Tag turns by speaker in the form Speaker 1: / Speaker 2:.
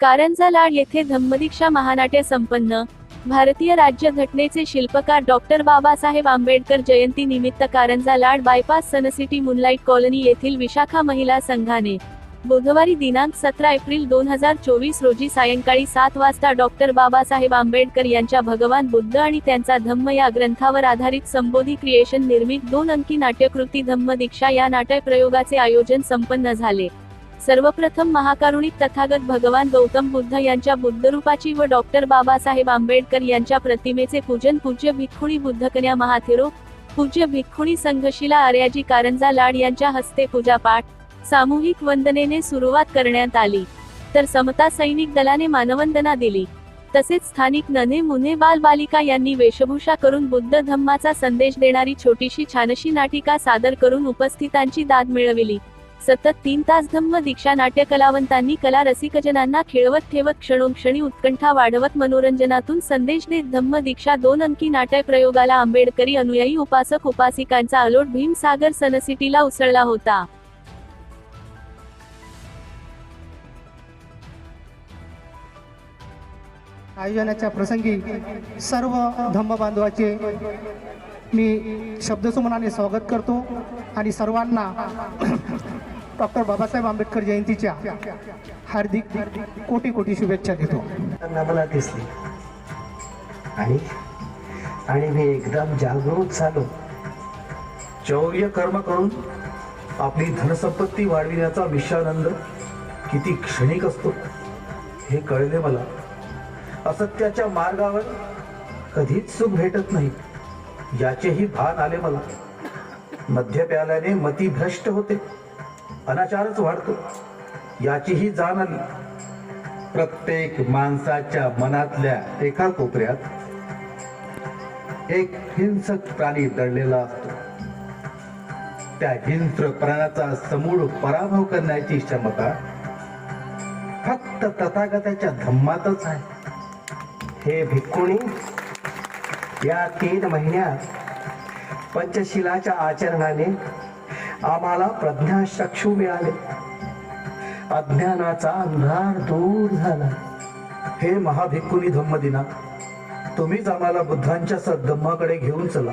Speaker 1: कारंजा लाड येथे धम्मदीक्षा महानाट्य संपन्न. भारतीय राज्यघटनेचे शिल्पकार डॉक्टर बाबासाहेब आंबेडकर जयंती निमित्त Karanja Lad bypass sun city moonlight colony येथील विशाखा महिला संघाने बुधवारी दिनांक सतरा एप्रिल दोन हजार चोवीस रोजी सायंकाळी सात वाजता डॉक्टर बाबासाहेब आंबेडकर यांच्या भगवान बुद्ध आणि त्यांचा धम्म या ग्रंथावर आधारित संबोधी क्रिएशन निर्मित दोन अंकी नाट्यकृती धम्म दीक्षा या नाट्य प्रयोगाचे आयोजन संपन्न झाले. सर्वप्रथम महाकारुणिक तथागत भगवान गौतम बुद्ध यांच्या बुद्धरूपाची व डॉक्टर बाबासाहेब आंबेडकर यांच्या प्रतिमेचे पूजन पूज्य भिक्खुणी बुद्धकन्या महाथेरो पूज्य भिक्खुणी संघशिला आर्याजी कारंजा लाड यांच्या हस्ते पूजापाठ सामूहिक वंदनेने सुरुवात करण्यात आली. तर समता सैनिक दलाने मानवंदना दिली. तसेच स्थानिक नने मुने बाल बालिका यांनी वेशभूषा करून बुद्ध धम्माचा संदेश देणारी छोटीशी छानशी नाटिका सादर करून उपस्थितांची दाद मिळविली. सतत तीन तास धम्म दीक्षा नाट्य कलावंतांनी कला रसिकजनांना खेळवत ठेवत क्षणोक्षणी उत्कंठा वाढवत मनोरंजनातून संदेश देत धम्म दीक्षा दोन अंकी नाट्य प्रयोगाला आंबेडकरी अनुयायी उपासक उपासिकांचा अलोट भीमसागर सनसिटीला उसळला होता.
Speaker 2: आयोजनाच्या प्रसंगी सर्व धम्म बांधवाचे मी शब्दसुमनाने स्वागत करतो आणि सर्वांना डॉक्टर बाबासाहेब आंबेडकर जयंतीच्या हार्दिक कोटी कोटी शुभेच्छा देतो.
Speaker 3: त्यांना मला दिसली. आणि आणि मी एकदम जागृत झालो.
Speaker 4: चौर्य कर्म करून आपली धनसंपत्ती वाढविण्याचा विश्वानंद किती क्षणिक असतो हे कळले मला. असत्याच्या मार्गावर कधीच सुख भेटत नाही याचेही भान आले मला. मद्य प्याल्याने मती भ्रष्ट होते. अनाचारच वाढतो. याचीही जाण आली. प्रत्येक माणसाच्या मनातल्या एका कोपऱ्यात एक हिंसक प्राणी दडलेला असतो. त्या हिंस्र प्राण्याचा समूळ पराभव करण्याची क्षमता फक्त तथागताच्या धम्मातच आहे.
Speaker 3: हे भिक्खुणी या तीन महिन्यात पंचशिलाच्या आचरणाने आम्हाला प्रज्ञाचक्षू मिळाले. अज्ञानाचा अंधार दूर झाला.
Speaker 4: हे महाभिक्खुनी धम्मदिना तुम्हीच आम्हाला बुद्धांच्या सद्धम्माकडे घेऊन चला.